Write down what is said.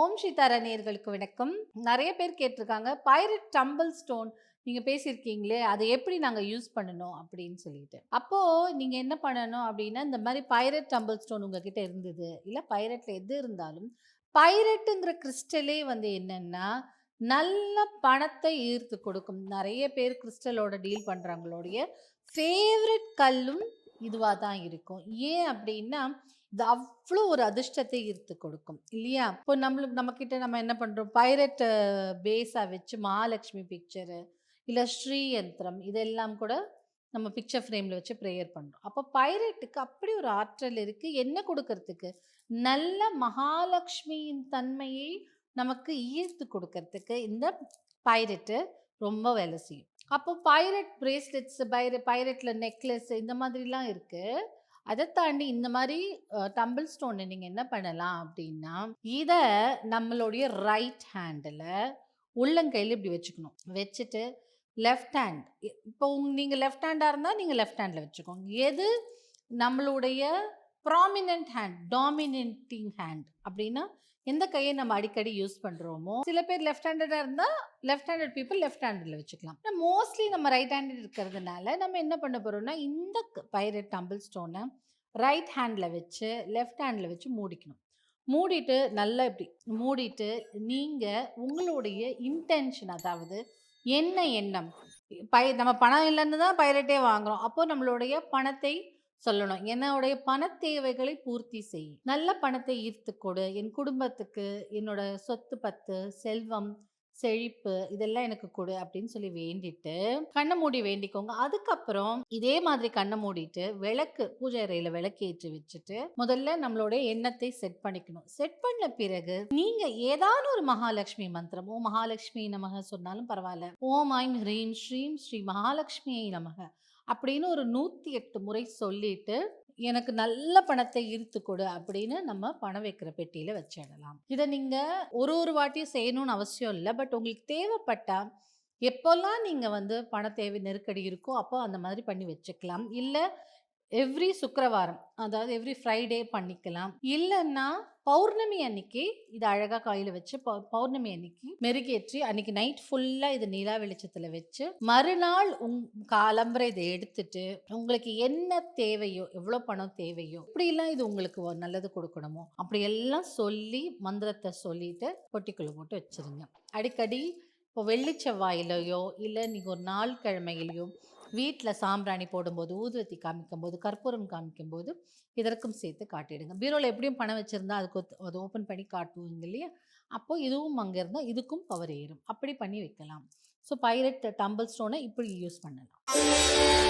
ஓம் சீதாரா நேர்களுக்கு வணக்கம். நிறைய பேர் கேட்டிருக்காங்க பைரட் டம்பிள் ஸ்டோன் நீங்கள் பேசியிருக்கீங்களே அதை எப்படி நாங்கள் யூஸ் பண்ணணும் அப்படின்னு சொல்லிட்டு. அப்போது நீங்கள் என்ன பண்ணணும் அப்படின்னா இந்த மாதிரி பைரட் டம்பிள் ஸ்டோன் உங்ககிட்ட இருந்தது. இல்லை பைரட்ல எது இருந்தாலும் பைரட்டுங்கிற கிறிஸ்டலே வந்து என்னென்னா நல்ல பணத்தை ஈர்த்து கொடுக்கும். நிறைய பேர் கிறிஸ்டலோட டீல் பண்ணுறவங்களுடைய ஃபேவரட் கல்லும் இதுவாக தான் இருக்கும். ஏன் அப்படின்னா இது அவ்வளோ ஒரு அதிர்ஷ்டத்தை ஈர்த்து கொடுக்கும் இல்லையா? இப்போ நம்மளுக்கு நம்மக்கிட்ட நம்ம என்ன பண்ணுறோம் பைரட் பேஸாக வச்சு மகாலட்சுமி பிக்சரு இல்லை ஸ்ரீ யந்திரம் இதெல்லாம் கூட நம்ம பிக்சர் ஃப்ரேமில் வச்சு ப்ரேயர் பண்ணுறோம் அப்போ பைரட்டுக்கு அப்படி ஒரு ஆற்றல் இருக்குது என்ன கொடுக்கறதுக்கு? நல்ல மகாலட்சுமியின் தன்மையை நமக்கு ஈர்த்து கொடுக்கறதுக்கு இந்த பைரட்டு ரொம்ப வேலை செய்யும். அப்போ பைரட் பிரேஸ்லெட்ஸ் பைர பைரட்டில் நெக்லஸ் இந்த மாதிரிலாம் இருக்குது அதை தாண்டி இந்த மாதிரி டம்பிள் ஸ்டோனை நீங்கள் என்ன பண்ணலாம் அப்படின்னா இதை நம்மளுடைய ரைட் ஹேண்டில் உள்ளங்கையில் இப்படி வச்சுக்கணும். வச்சுட்டு லெஃப்ட் ஹேண்ட் இப்போ நீங்கள் லெஃப்ட் ஹேண்டாக இருந்தால் நீங்கள் லெஃப்ட் ஹேண்டில் வச்சுக்கோங்க. எது நம்மளுடைய ப்ராமினன்ட் ஹேண்ட் டாமினேட்டிங் ஹேண்ட் அப்படின்னா எந்த கையை நம்ம அடிக்கடி யூஸ் பண்ணுறோமோ சில பேர் லெஃப்ட் ஹேண்டடாக இருந்தால் லெஃப்ட் ஹேண்டட் பீப்புள் லெஃப்ட் ஹேண்டில் வச்சுக்கலாம். ஆனால் மோஸ்ட்லி நம்ம ரைட் ஹேண்டட் இருக்கிறதுனால நம்ம என்ன பண்ண போகிறோம்னா இந்த பைரட் டம்பிள் ஸ்டோனை ரைட் ஹேண்டில் வச்சு லெஃப்ட் ஹேண்டில் வச்சு மூடிக்கணும். மூடிட்டு நல்லா இப்படி மூடிட்டு நீங்கள் உங்களுடைய இன்டென்ஷன் அதாவது என்ன எண்ணம்? பை நம்ம பணம் இல்லைன்னு தான் பைரட்டே வாங்குகிறோம் அப்போது நம்மளுடைய பணத்தை சொல்லணும். என்னுடைய பண தேவைகளை பூர்த்தி செய். நல்ல பணத்தை ஈர்த்து கொடு. என் குடும்பத்துக்கு என்னோட சொத்து பத்து செல்வம் செழிப்பு இதெல்லாம் எனக்கு கொடு அப்படின்னு சொல்லி வேண்டிட்டு கண்ணை மூடி வேண்டிக்கோங்க. அதுக்கப்புறம் இதே மாதிரி கண்ணை மூடிட்டு விளக்கு பூஜை அறையில விளக்கு ஏற்றி வச்சுட்டு முதல்ல நம்மளோட எண்ணத்தை செட் பண்ணிக்கணும். செட் பண்ண பிறகு நீங்க ஏதாவது ஒரு மகாலட்சுமி மந்திரம் ஓ மகாலட்சுமி நமக சொன்னாலும் பரவாயில்ல. ஓம் ஐம் ஹ்ரீம் ஸ்ரீம் ஸ்ரீ மகாலட்சுமியை நமக அப்படின்னு ஒரு நூற்றி எட்டு முறை சொல்லிட்டு எனக்கு நல்ல பணத்தை ஈர்த்து கொடு அப்படின்னு நம்ம பணம் வைக்கிற பெட்டியில் வச்சிடலாம் இதை நீங்கள் ஒரு ஒரு வாட்டியும் செய்யணும்னு அவசியம் இல்லை. பட் உங்களுக்கு தேவைப்பட்டால் எப்போல்லாம் நீங்கள் வந்து பண தேவை நெருக்கடி இருக்கோ அப்போ அந்த மாதிரி பண்ணி வச்சுக்கலாம். இல்லை எவ்ரி சுக்கரவாரம் அதாவது எவ்ரி ஃப்ரைடே பண்ணிக்கலாம். இல்லைன்னா பௌர்ணமி அன்னைக்கு இது அழகாக காயில் வச்சு பௌர்ணமி அன்னைக்கு மெருகேற்றி அன்னைக்கு நைட் ஃபுல்லாக இது நிலா வெளிச்சத்தில் வச்சு மறுநாள் உங் காலம்பரை இதை எடுத்துட்டு உங்களுக்கு என்ன தேவையோ எவ்வளோ பணம் தேவையோ இப்படிலாம் இது உங்களுக்கு ஒரு நல்லது கொடுக்கணுமோ அப்படியெல்லாம் சொல்லி மந்திரத்தை சொல்லிட்டு பொட்டிக்குள்ள போட்டு வச்சிருங்க. அடிக்கடி இப்போ வெள்ளி செவ்வாயிலையோ இல்லை நீங்கள் ஒரு நாள் கிழமையிலையோ வீட்டில் சாம்பிராணி போடும்போது ஊதுவத்தி காமிக்கும்போது கற்பூரம் காமிக்கும்போது இதற்கும் சேர்த்து காட்டிடுங்க. பீரோவில் எப்படியும் பணம் வச்சுருந்தா அதுக்கு அதை ஓப்பன் பண்ணி காட்டுவீங்க இல்லையா? அப்போ இதுவும் அங்கே இருந்தால் இதுக்கும் பவர் ஏறும். அப்படி பண்ணி வைக்கலாம். ஸோ பைரட் டம்பிள் ஸ்டோனை இப்படி யூஸ் பண்ணலாம்.